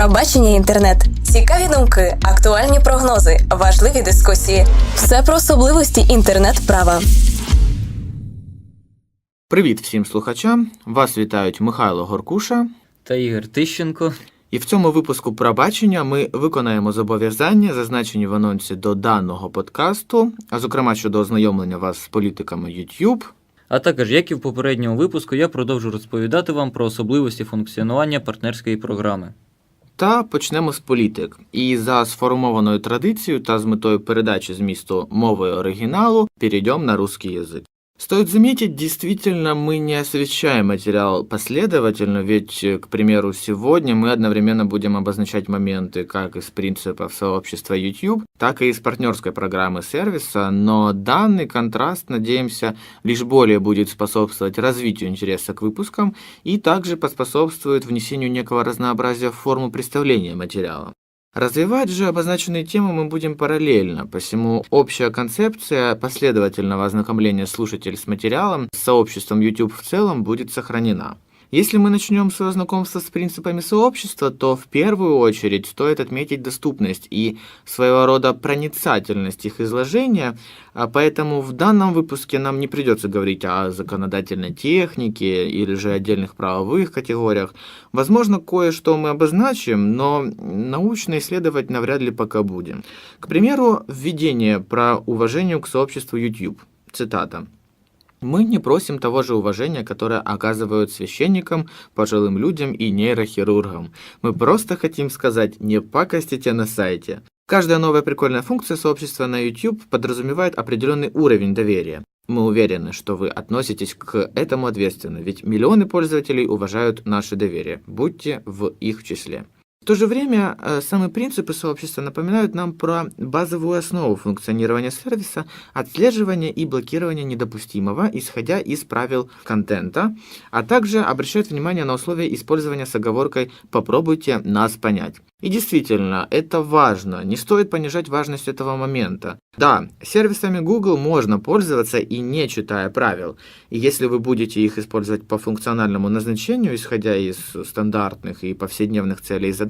Пробачення інтернет, цікаві думки, актуальні прогнози, важливі дискусії. Все про особливості інтернет-права. Привіт всім слухачам! Вас вітають Михайло Горкуша. та Ігор Тищенко. І в цьому випуску пробачення ми виконаємо зобов'язання, зазначені в анонсі до даного подкасту, а зокрема щодо ознайомлення вас з політиками YouTube. А також, як і в попередньому випуску, я продовжу розповідати вам про особливості функціонування партнерської програми. Та почнемо з політик. І за сформованою традицією та з метою передачи змісту мовою оригіналу перейдем на русский язык. Стоит заметить, действительно, мы не освещаем материал последовательно, ведь, к примеру, сегодня мы одновременно будем обозначать моменты как из принципов сообщества YouTube, так и из партнерской программы сервиса, но данный контраст, надеемся, лишь более будет способствовать развитию интереса к выпускам и также поспособствует внесению некого разнообразия в форму представления материала. Развивать же обозначенные темы мы будем параллельно, посему общая концепция последовательного ознакомления слушателей с материалом, с сообществом YouTube в целом будет сохранена. Если мы начнем свое знакомство с принципами сообщества, то в первую очередь стоит отметить доступность и своего рода проницательность их изложения, а поэтому в данном выпуске нам не придется говорить о законодательной технике или же отдельных правовых категориях. Возможно, кое-что мы обозначим, но научно исследовать навряд ли пока будем. К примеру, введение про уважение к сообществу YouTube. Цитата. Мы не просим того же уважения, которое оказывают священникам, пожилым людям и нейрохирургам. Мы просто хотим сказать «не пакостите на сайте». Каждая новая прикольная функция сообщества на YouTube подразумевает определенный уровень доверия. Мы уверены, что вы относитесь к этому ответственно, ведь миллионы пользователей уважают наше доверие. Будьте в их числе. В то же время э, самые принципы сообщества напоминают нам про базовую основу функционирования сервиса, отслеживание и блокирование недопустимого, исходя из правил контента, а также обращают внимание на условия использования с оговоркой «попробуйте нас понять». И действительно, это важно, не стоит понижать важность этого момента. Да, сервисами Google можно пользоваться и не читая правил. И если вы будете их использовать по функциональному назначению, исходя из стандартных и повседневных целей и задач,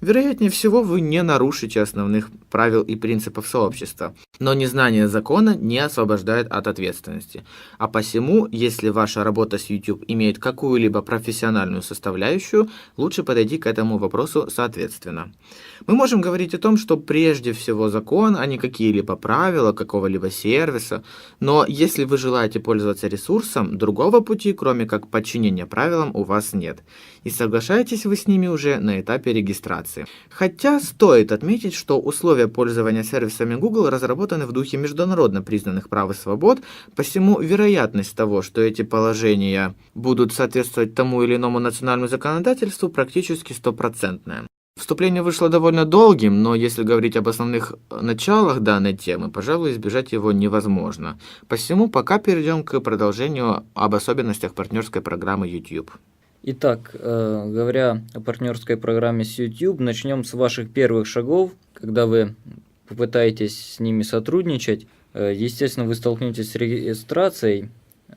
вероятнее всего вы не нарушите основных правил и принципов сообщества. Но незнание закона не освобождает от ответственности. А посему, если ваша работа с YouTube имеет какую-либо профессиональную составляющую, лучше подойти к этому вопросу соответственно. Мы можем говорить о том, что прежде всего закон, а не какие-либо правила какого-либо сервиса, но если вы желаете пользоваться ресурсом, другого пути, кроме как подчинения правилам, у вас нет. И соглашаетесь вы с ними уже на этапе регистрации. Хотя стоит отметить, что условия пользования сервисами Google разработаны в духе международно признанных прав и свобод, посему вероятность того, что эти положения будут соответствовать тому или иному национальному законодательству, практически стопроцентная. Вступление вышло довольно долгим, но если говорить об основных началах данной темы, пожалуй, избежать его невозможно. Посему пока перейдем к продолжению об особенностях партнерской программы YouTube. Итак, э, говоря о партнерской программе с YouTube, начнем с ваших первых шагов, когда вы попытаетесь с ними сотрудничать. Э, естественно, вы столкнетесь с регистрацией.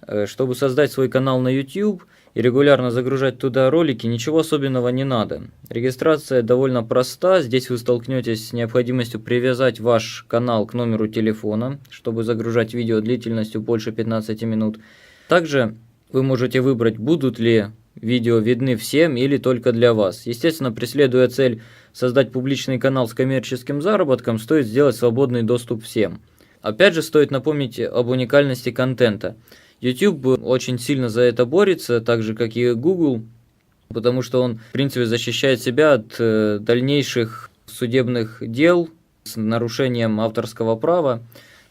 Э, чтобы создать свой канал на YouTube и регулярно загружать туда ролики, ничего особенного не надо. Регистрация довольно проста. Здесь вы столкнетесь с необходимостью привязать ваш канал к номеру телефона, чтобы загружать видео длительностью больше 15 минут. Также вы можете выбрать, будут ли видео видны всем или только для вас. Естественно, преследуя цель создать публичный канал с коммерческим заработком, стоит сделать свободный доступ всем. Опять же, стоит напомнить об уникальности контента. YouTube очень сильно за это борется, так же как и Google, потому что он, в принципе, защищает себя от э, дальнейших судебных дел с нарушением авторского права.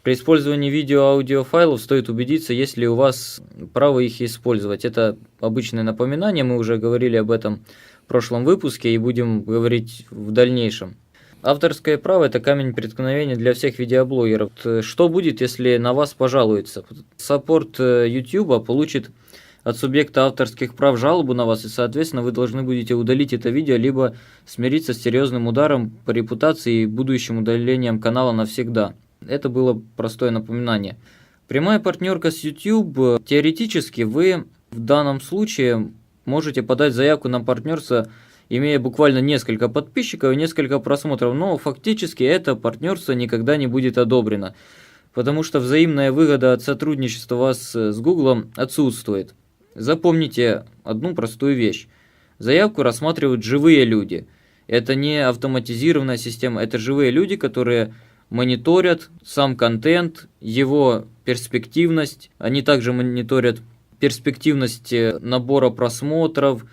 При использовании видео-аудиофайлов стоит убедиться, есть ли у вас право их использовать. Это обычное напоминание, мы уже говорили об этом в прошлом выпуске и будем говорить в дальнейшем. Авторское право – это камень преткновения для всех видеоблогеров. Что будет, если на вас пожалуются? Саппорт YouTube получит от субъекта авторских прав жалобу на вас, и, соответственно, вы должны будете удалить это видео, либо смириться с серьезным ударом по репутации и будущим удалением канала навсегда. Это было простое напоминание. Прямая партнерка с YouTube. Теоретически вы в данном случае можете подать заявку на партнерство имея буквально несколько подписчиков и несколько просмотров, но фактически это партнерство никогда не будет одобрено, потому что взаимная выгода от сотрудничества вас с Google отсутствует. Запомните одну простую вещь. Заявку рассматривают живые люди. Это не автоматизированная система, это живые люди, которые мониторят сам контент, его перспективность. Они также мониторят перспективность э, набора просмотров,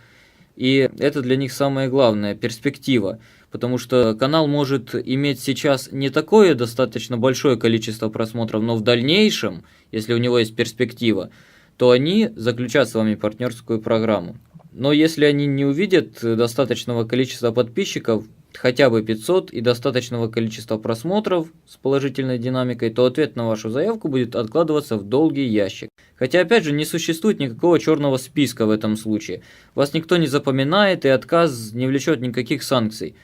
и это для них самое главное, перспектива. Потому что канал может иметь сейчас не такое достаточно большое количество просмотров, но в дальнейшем, если у него есть перспектива, то они заключат с вами партнерскую программу. Но если они не увидят достаточного количества подписчиков, хотя бы 500 и достаточного количества просмотров с положительной динамикой, то ответ на вашу заявку будет откладываться в долгий ящик. Хотя опять же не существует никакого черного списка в этом случае. Вас никто не запоминает и отказ не влечет никаких санкций.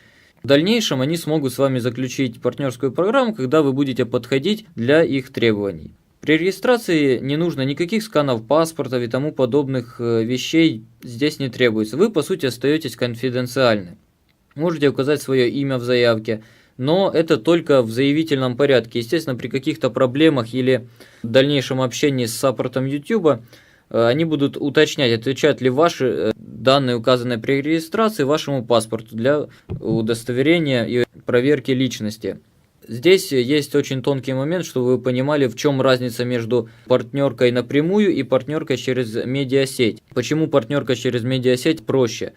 В дальнейшем они смогут с вами заключить партнерскую программу, когда вы будете подходить для их требований. При регистрации не нужно никаких сканов паспорта и тому подобных э, вещей здесь не требуется. Вы по сути остаетесь конфиденциальны. Можете указать свое имя в заявке, но это только в заявительном порядке. Естественно, при каких-то проблемах или дальнейшем общении с саппортом YouTube э, они будут уточнять, отвечают ли ваши э, данные, указанные при регистрации, вашему паспорту для удостоверения и проверки личности. Здесь есть очень тонкий момент, чтобы вы понимали, в чем разница между партнеркой напрямую и партнеркой через медиасеть. Почему партнерка через медиасеть проще?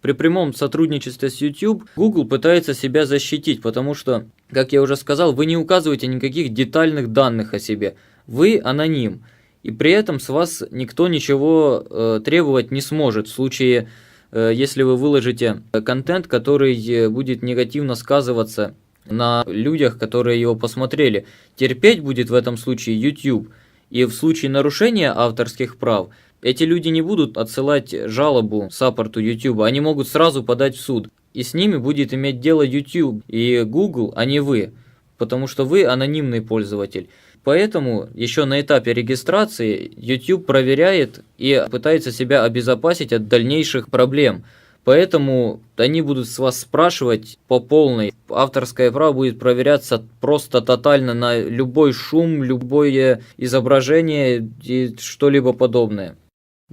При прямом сотрудничестве с YouTube Google пытается себя защитить, потому что, как я уже сказал, вы не указываете никаких детальных данных о себе. Вы аноним. И при этом с вас никто ничего э, требовать не сможет в случае, э, если вы выложите контент, который э, будет негативно сказываться на людях, которые его посмотрели. Терпеть будет в этом случае YouTube. И в случае нарушения авторских прав – эти люди не будут отсылать жалобу саппорту YouTube, они могут сразу подать в суд. И с ними будет иметь дело YouTube и Google, а не вы, потому что вы анонимный пользователь. Поэтому еще на этапе регистрации YouTube проверяет и пытается себя обезопасить от дальнейших проблем. Поэтому они будут с вас спрашивать по полной. Авторское право будет проверяться просто тотально на любой шум, любое изображение и что-либо подобное.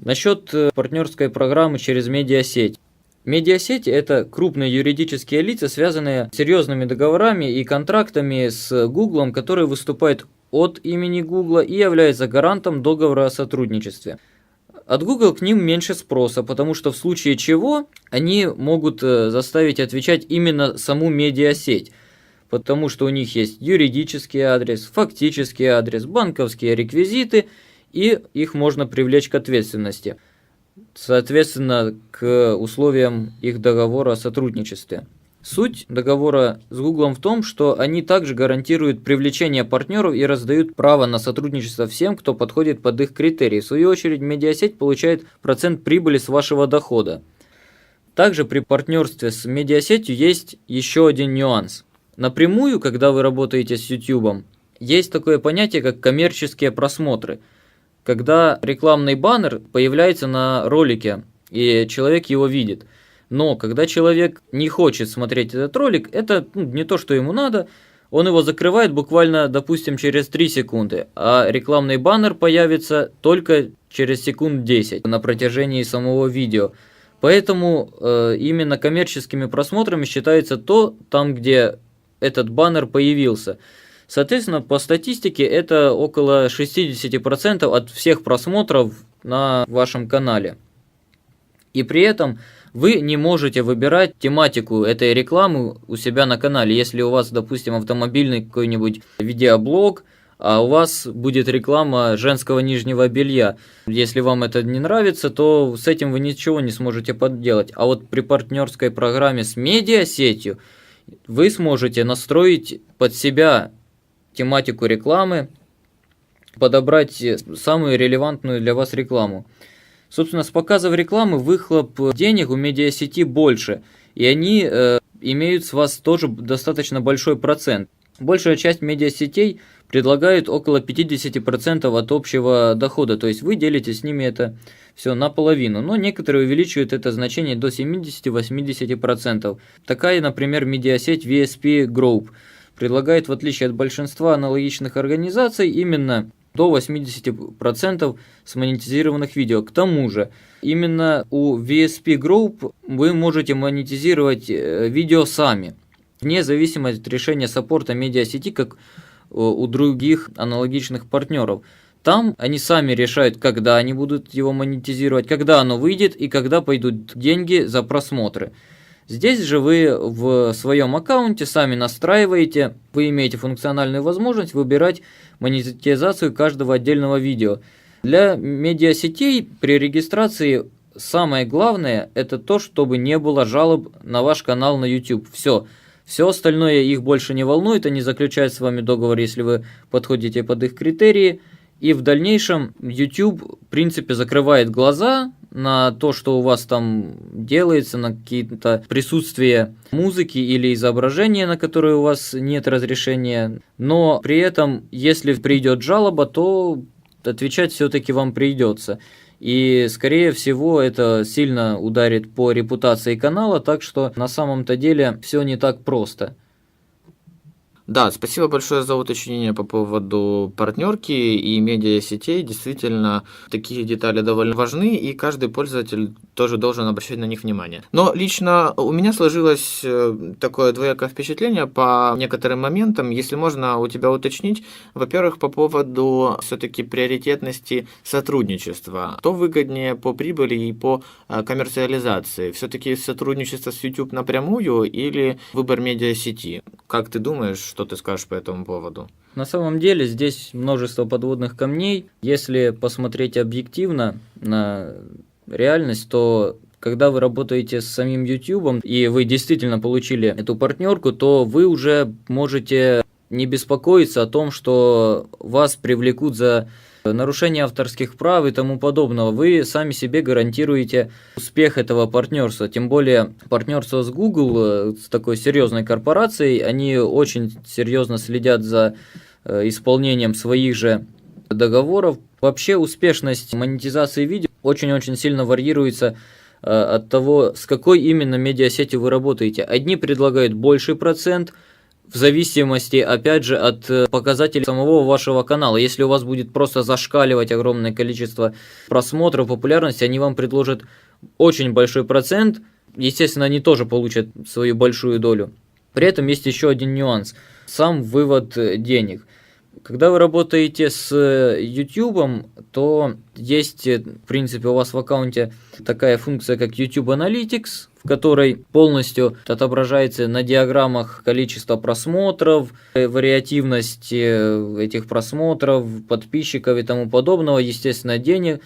Насчет э, партнерской программы через медиасеть. Медиасети – это крупные юридические лица, связанные с серьезными договорами и контрактами с Google, которые выступают от имени Google и являются гарантом договора о сотрудничестве. От Google к ним меньше спроса, потому что в случае чего они могут э, заставить отвечать именно саму медиасеть, потому что у них есть юридический адрес, фактический адрес, банковские реквизиты – и их можно привлечь к ответственности, соответственно, к условиям их договора о сотрудничестве. Суть договора с Google в том, что они также гарантируют привлечение партнеров и раздают право на сотрудничество всем, кто подходит под их критерии. В свою очередь, медиасеть получает процент прибыли с вашего дохода. Также при партнерстве с медиасетью есть еще один нюанс. Напрямую, когда вы работаете с YouTube, есть такое понятие, как коммерческие просмотры – когда рекламный баннер появляется на ролике, и человек его видит. Но когда человек не хочет смотреть этот ролик, это ну, не то, что ему надо, он его закрывает буквально, допустим, через 3 секунды, а рекламный баннер появится только через секунд 10 на протяжении самого видео. Поэтому э, именно коммерческими просмотрами считается то, там, где этот баннер появился. Соответственно, по статистике это около 60% от всех просмотров на вашем канале. И при этом вы не можете выбирать тематику этой рекламы у себя на канале. Если у вас, допустим, автомобильный какой-нибудь видеоблог, а у вас будет реклама женского нижнего белья. Если вам это не нравится, то с этим вы ничего не сможете подделать. А вот при партнерской программе с медиасетью вы сможете настроить под себя тематику рекламы, подобрать самую релевантную для вас рекламу. Собственно, с показов рекламы выхлоп денег у медиасети больше, и они э, имеют с вас тоже достаточно большой процент. Большая часть медиасетей предлагает около 50% от общего дохода, то есть вы делите с ними это все наполовину, но некоторые увеличивают это значение до 70-80%. Такая, например, медиасеть VSP Group предлагает, в отличие от большинства аналогичных организаций, именно до 80% с монетизированных видео. К тому же, именно у VSP Group вы можете монетизировать э, видео сами, вне зависимости от решения саппорта медиасети, как э, у других аналогичных партнеров. Там они сами решают, когда они будут его монетизировать, когда оно выйдет и когда пойдут деньги за просмотры. Здесь же вы в своем аккаунте сами настраиваете, вы имеете функциональную возможность выбирать монетизацию каждого отдельного видео. Для медиасетей при регистрации самое главное это то, чтобы не было жалоб на ваш канал на YouTube. Все. Все остальное их больше не волнует, они заключают с вами договор, если вы подходите под их критерии. И в дальнейшем YouTube, в принципе, закрывает глаза на то, что у вас там делается, на какие-то присутствие музыки или изображения, на которые у вас нет разрешения. Но при этом, если придет жалоба, то отвечать все-таки вам придется. И, скорее всего, это сильно ударит по репутации канала, так что на самом-то деле все не так просто. Да, спасибо большое за уточнение по поводу партнерки и медиасетей. Действительно, такие детали довольно важны, и каждый пользователь тоже должен обращать на них внимание. Но лично у меня сложилось э, такое двоякое впечатление по некоторым моментам. Если можно у тебя уточнить, во-первых, по поводу все-таки приоритетности сотрудничества. Что выгоднее по прибыли и по э, коммерциализации? Все-таки сотрудничество с YouTube напрямую или выбор медиасети? Как ты думаешь, что ты скажешь по этому поводу? На самом деле здесь множество подводных камней. Если посмотреть объективно на реальность, то когда вы работаете с самим YouTube и вы действительно получили эту партнерку, то вы уже можете не беспокоиться о том, что вас привлекут за нарушение авторских прав и тому подобного. Вы сами себе гарантируете успех этого партнерства. Тем более партнерство с Google, э, с такой серьезной корпорацией, они очень серьезно следят за э, исполнением своих же договоров. Вообще успешность монетизации видео очень-очень сильно варьируется э, от того, с какой именно медиасетью вы работаете. Одни предлагают больший процент – в зависимости, опять же, от э, показателей самого вашего канала. Если у вас будет просто зашкаливать огромное количество просмотров, популярности, они вам предложат очень большой процент. Естественно, они тоже получат свою большую долю. При этом есть еще один нюанс. Сам вывод э, денег. Когда вы работаете с э, YouTube, то есть, в принципе, у вас в аккаунте такая функция, как YouTube Analytics, которой полностью отображается на диаграммах количество просмотров, э, вариативность э, этих просмотров, подписчиков и тому подобного, естественно, денег.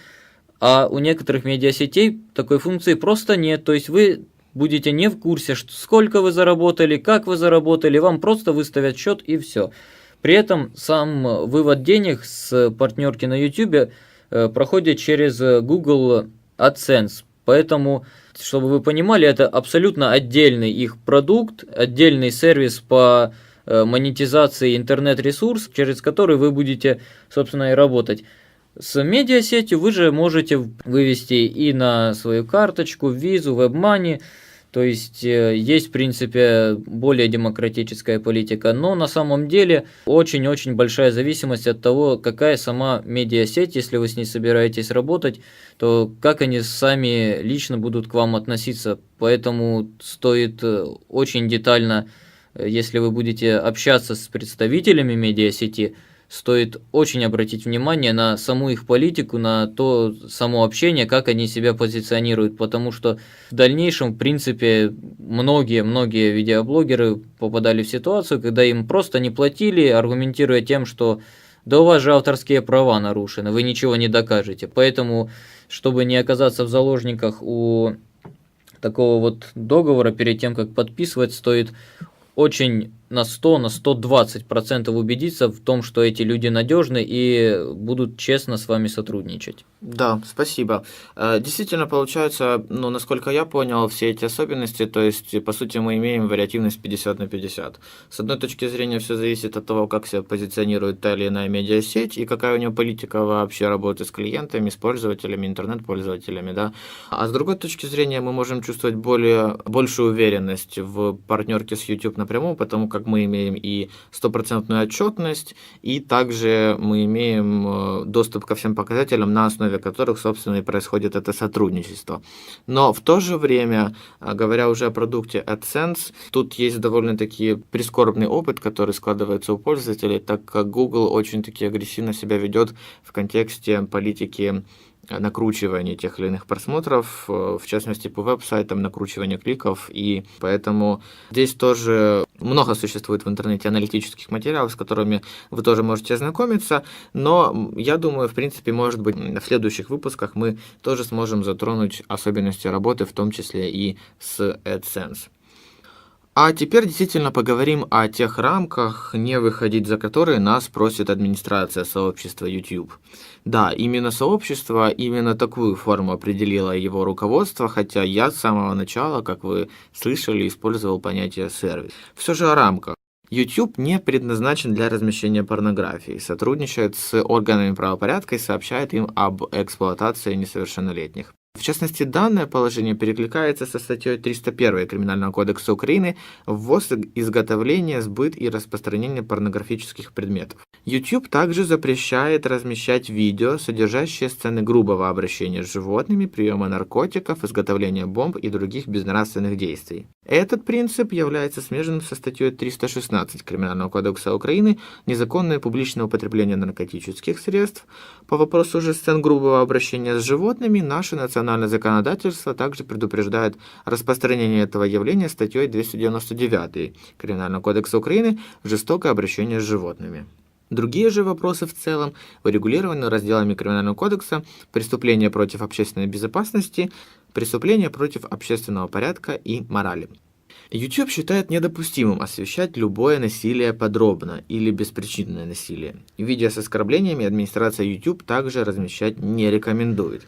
А у некоторых медиасетей такой функции просто нет. То есть вы будете не в курсе, сколько вы заработали, как вы заработали, вам просто выставят счет и все. При этом сам вывод денег с партнерки на YouTube э, проходит через Google AdSense. Поэтому чтобы вы понимали, это абсолютно отдельный их продукт, отдельный сервис по э, монетизации интернет-ресурс, через который вы будете, собственно, и работать. С медиасетью вы же можете вывести и на свою карточку, визу, WebMoney, то есть э, есть, в принципе, более демократическая политика, но на самом деле очень-очень большая зависимость от того, какая сама медиасеть, если вы с ней собираетесь работать, то как они сами лично будут к вам относиться. Поэтому стоит э, очень детально, э, если вы будете общаться с представителями медиасети, стоит очень обратить внимание на саму их политику, на то само общение, как они себя позиционируют, потому что в дальнейшем, в принципе, многие-многие видеоблогеры попадали в ситуацию, когда им просто не платили, аргументируя тем, что да у вас же авторские права нарушены, вы ничего не докажете. Поэтому, чтобы не оказаться в заложниках у такого вот договора перед тем, как подписывать, стоит очень на 100, на 120 процентов убедиться в том, что эти люди надежны и будут честно с вами сотрудничать. Да, спасибо. Э, Действительно, получается, ну, насколько я понял, все эти особенности, то есть, по сути, мы имеем вариативность 50 на 50. С одной точки зрения, все зависит от того, как себя позиционирует та или иная медиасеть и какая у нее политика вообще работы с клиентами, с пользователями, интернет-пользователями, да. А с другой точки зрения, мы можем чувствовать более, большую уверенность в партнерке с YouTube напрямую, потому как мы имеем и стопроцентную отчетность, и также мы имеем э, доступ ко всем показателям, на основе которых, собственно, и происходит это сотрудничество. Но в то же время, а, говоря уже о продукте AdSense, тут есть довольно-таки прискорбный опыт, который складывается у пользователей, так как Google очень-таки агрессивно себя ведет в контексте политики накручивания тех или иных просмотров, э, в частности по веб-сайтам, накручивания кликов, и поэтому здесь тоже много существует в интернете аналитических материалов, с которыми вы тоже можете ознакомиться, но я думаю, в принципе, может быть, в следующих выпусках мы тоже сможем затронуть особенности работы, в том числе и с AdSense. А теперь действительно поговорим о тех рамках, не выходить за которые нас просит администрация сообщества YouTube. Да, именно сообщество, именно такую форму определило его руководство, хотя я с самого начала, как вы слышали, использовал понятие сервис. Все же о рамках. YouTube не предназначен для размещения порнографии, сотрудничает с органами правопорядка и сообщает им об эксплуатации несовершеннолетних. В частности, данное положение перекликается со статьей 301 Криминального кодекса Украины «Ввоз, изготовление, сбыт и распространение порнографических предметов». YouTube также запрещает размещать видео, содержащие сцены грубого обращения с животными, приема наркотиков, изготовления бомб и других безнравственных действий. Этот принцип является смежным со статьей 316 Криминального кодекса Украины «Незаконное публичное употребление наркотических средств». По вопросу же сцен грубого обращения с животными, наше национальное законодательство также предупреждает распространение этого явления статьей 299 Криминального кодекса Украины «Жестокое обращение с животными». Другие же вопросы в целом урегулированы разделами Криминального кодекса «Преступления против общественной безопасности», «Преступления против общественного порядка и морали». YouTube считает недопустимым освещать любое насилие подробно или беспричинное насилие. Видео с оскорблениями администрация YouTube также размещать не рекомендует.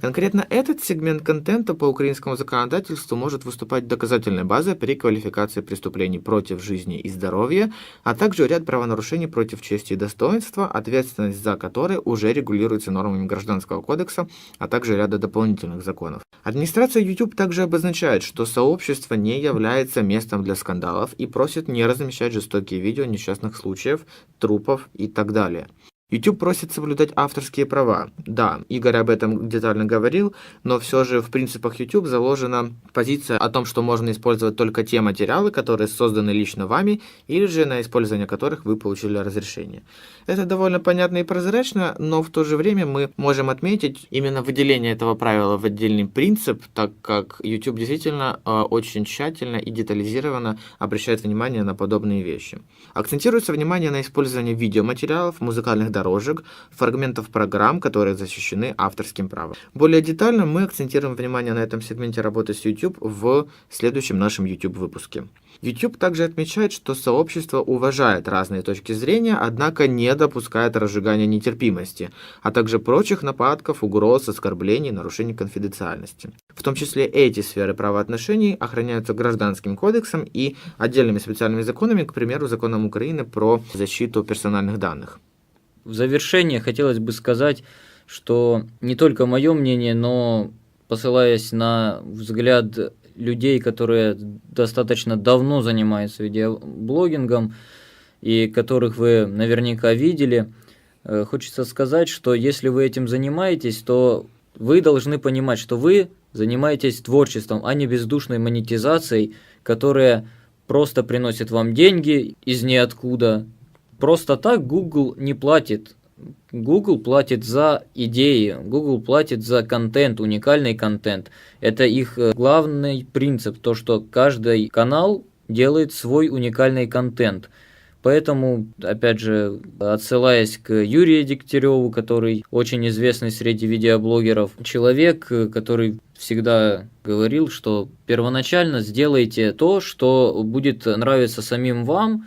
Конкретно этот сегмент контента по украинскому законодательству может выступать доказательной базой при квалификации преступлений против жизни и здоровья, а также ряд правонарушений против чести и достоинства, ответственность за которые уже регулируется нормами Гражданского кодекса, а также ряда дополнительных законов. Администрация YouTube также обозначает, что сообщество не является местом для скандалов и просит не размещать жестокие видео несчастных случаев, трупов и так далее. YouTube просит соблюдать авторские права. Да, Игорь об этом детально говорил, но все же в принципах YouTube заложена позиция о том, что можно использовать только те материалы, которые созданы лично вами, или же на использование которых вы получили разрешение. Это довольно понятно и прозрачно, но в то же время мы можем отметить именно выделение этого правила в отдельный принцип, так как YouTube действительно э, очень тщательно и детализированно обращает внимание на подобные вещи. Акцентируется внимание на использовании видеоматериалов, музыкальных дорожек, фрагментов программ, которые защищены авторским правом. Более детально мы акцентируем внимание на этом сегменте работы с YouTube в следующем нашем YouTube выпуске. YouTube также отмечает, что сообщество уважает разные точки зрения, однако не допускает разжигания нетерпимости, а также прочих нападков, угроз, оскорблений, нарушений конфиденциальности. В том числе эти сферы правоотношений охраняются гражданским кодексом и отдельными специальными законами, к примеру, законом Украины про защиту персональных данных. В завершение хотелось бы сказать, что не только мое мнение, но посылаясь на взгляд людей, которые достаточно давно занимаются видеоблогингом и которых вы наверняка видели, э, хочется сказать, что если вы этим занимаетесь, то вы должны понимать, что вы занимаетесь творчеством, а не бездушной монетизацией, которая просто приносит вам деньги из ниоткуда, Просто так Google не платит. Google платит за идеи, Google платит за контент, уникальный контент. Это их э, главный принцип, то что каждый канал делает свой уникальный контент. Поэтому, опять же, отсылаясь к Юрию Дегтяреву, который очень известный среди видеоблогеров, человек, э, который всегда говорил, что первоначально сделайте то, что будет нравиться самим вам,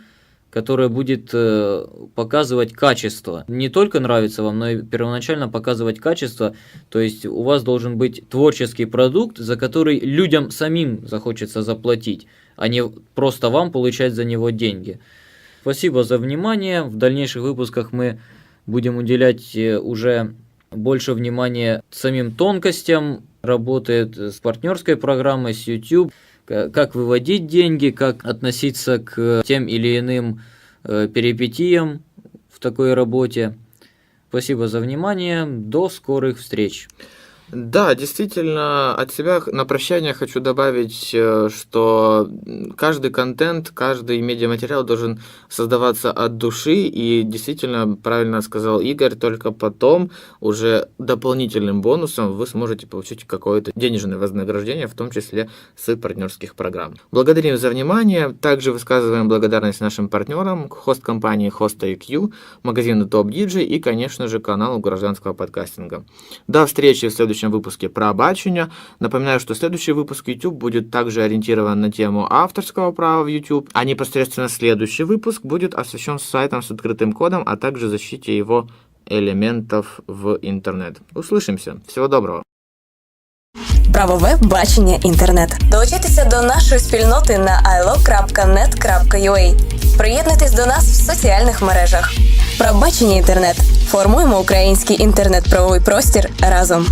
которое будет э, показывать качество. Не только нравится вам, но и первоначально показывать качество. То есть у вас должен быть творческий продукт, за который людям самим захочется заплатить, а не просто вам получать за него деньги. Спасибо за внимание. В дальнейших выпусках мы будем уделять э, уже больше внимания самим тонкостям работы с партнерской программой, с YouTube как выводить деньги, как относиться к тем или иным э, перипетиям в такой работе. Спасибо за внимание. До скорых встреч. Да, действительно, от себя на прощание хочу добавить, э, что каждый контент, каждый медиаматериал должен создаваться от души, и действительно, правильно сказал Игорь, только потом уже дополнительным бонусом вы сможете получить какое-то денежное вознаграждение, в том числе с партнерских программ. Благодарим за внимание, также высказываем благодарность нашим партнерам, хост-компании Host.IQ, магазину Top DJ и, конечно же, каналу гражданского подкастинга. До встречи в следующем следующем выпуске про бачення. Напоминаю, что следующий выпуск YouTube будет также ориентирован на тему авторского права в YouTube, а непосредственно следующий выпуск будет освещен сайтом с открытым кодом, а также защите его элементов в интернет. Услышимся. Всего доброго. Правове бачення інтернет. Долучайтеся до нашої спільноти на ilo.net.ua. Приєднуйтесь до нас в соціальних мережах. Правбачення інтернет. Формуємо український інтернет-правовий простір разом.